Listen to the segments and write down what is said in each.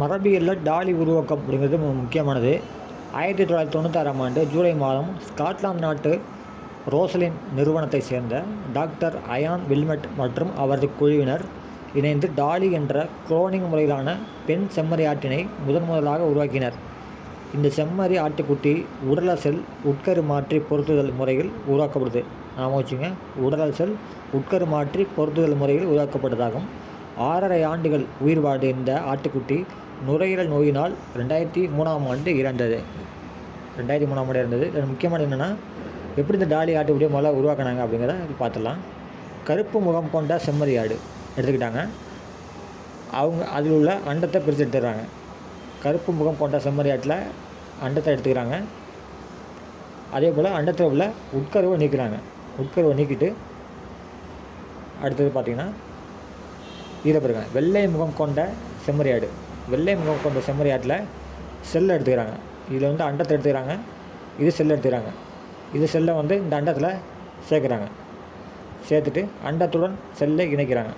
மரபியலில் tally உருவாக்கம் அப்படிங்கிறது முக்கியமானது. ஆயிரத்தி தொள்ளாயிரத்தி தொண்ணூத்தாறாம் ஆண்டு ஜூலை மாதம் ஸ்காட்லாந்து நாட்டு ரோசலின் நிறுவனத்தை சேர்ந்த டாக்டர் அயான் வில்மெட் மற்றும் அவரது குழுவினர் இணைந்து டாலி என்ற குளோனிங் முறையிலான பெண் செம்மறி ஆட்டினை முதன் முதலாக உருவாக்கினர். இந்த செம்மறி ஆட்டுக்குட்டி உடலசல் உட்கரு மாற்றி பொருத்துதல் முறையில் உருவாக்கப்படுது. நாம வச்சுங்க உடலசல் உட்கரு மாற்றி பொருத்துதல் முறையில் உருவாக்கப்பட்டதாகும். ஆறரை ஆண்டுகள் உயிர் வாழ்ந்த இந்த ஆட்டுக்குட்டி நுரையீரல் நோயினால் ரெண்டாயிரத்தி மூணாம் ஆண்டு இறந்தது. ரெண்டாயிரத்தி மூணாம் ஆண்டு இறந்தது. இதில் முக்கியமானது என்னென்னா எப்படி இந்த டாலி ஆட்டுக்குட்டியை முதல்ல உருவாக்குனாங்க அப்படிங்கிறத பார்த்துடலாம் கருப்பு முகம் கொண்ட செம்மறி ஆடு எடுத்துக்கிட்டாங்க. அவங்க அதில் உள்ள அண்டத்தை பிரித்து எடுத்துடுறாங்க. கருப்பு முகம் கொண்ட செம்மறி ஆட்டில் அண்டத்தை எடுத்துக்கிறாங்க. அதே போல் அண்டத்தில் உள்ள உட்கருவை நீக்கிறாங்க. உட்கருவை நீக்கிட்டு அடுத்தது பார்த்திங்கன்னா இதில் பாருங்க. வெள்ளை முகம் கொண்ட செம்மறி ஆடு. வெள்ளை முகம் கொண்ட செம்மறி ஆட்டில் செல்லை எடுத்துக்கிறாங்க. இதில் வந்து அண்டத்தை எடுத்துக்கிறாங்க. இது செல்லை எடுத்துக்கிறாங்க. இது செல்லை வந்து இந்த அண்டத்தில் சேர்க்குறாங்க. சேர்த்துட்டு அண்டத்துடன் செல்லை இணைக்கிறாங்க.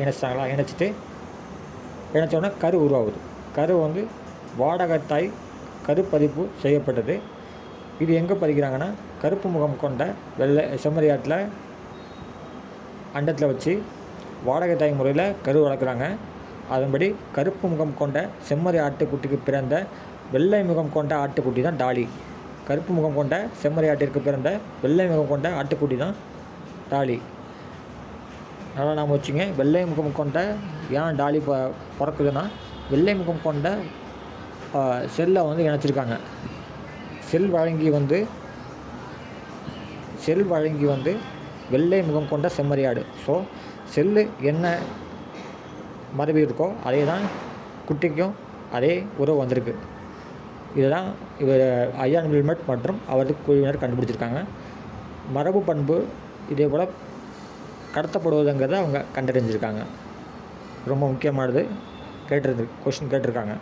இணைச்சிட்டாங்களா? இணைச்சிட்டு இணைச்சோடனே கரு உருவாகுது. கரு வந்து வாடகத்தாய் கருப்பதிப்பு செய்யப்பட்டது. இது எங்கே பதிக்கிறாங்கன்னா கருப்பு முகம் கொண்ட வெள்ளை செம்மறி ஆட்டில் அண்டத்தில் வச்சு வாடகை தாய் முறையில் கரு வளர்க்குறாங்க. அதன்படி கருப்பு முகம் கொண்ட செம்மறி ஆட்டுக்குட்டிக்கு பிறந்த வெள்ளை முகம் கொண்ட ஆட்டுக்குட்டி தான் டாலி. கருப்பு முகம் கொண்ட செம்மறி ஆட்டிற்கு பிறந்த வெள்ளை முகம் கொண்ட ஆட்டுக்குட்டி தான் டாலி. நல்லா நாம் வச்சுங்க வெள்ளை முகம் கொண்ட ஏன் டாலி ப பிறக்குதுன்னா வெள்ளை முகம் கொண்ட செல்லை வந்து இணைச்சிருக்காங்க. செல் வழங்கி வந்து செல் வழங்கி வந்து வெள்ளை முகம் கொண்ட செம்மறியாடு ஸோ செல்லு என்ன மரபு இருக்கோ அதே தான் குட்டிக்கும் அதே உறவு வந்திருக்கு. இதுதான் இவர் ஐயான் வில்மெட் மற்றும் அவரது குழுவினர் கண்டுபிடிச்சிருக்காங்க. மரபு பண்பு இதே போல் கடத்தப்படுவதுங்கிறத அவங்க கண்டறிஞ்சிருக்காங்க. ரொம்ப முக்கியமானது. கேட்டிருந்து கொஷின் கேட்டிருக்காங்க.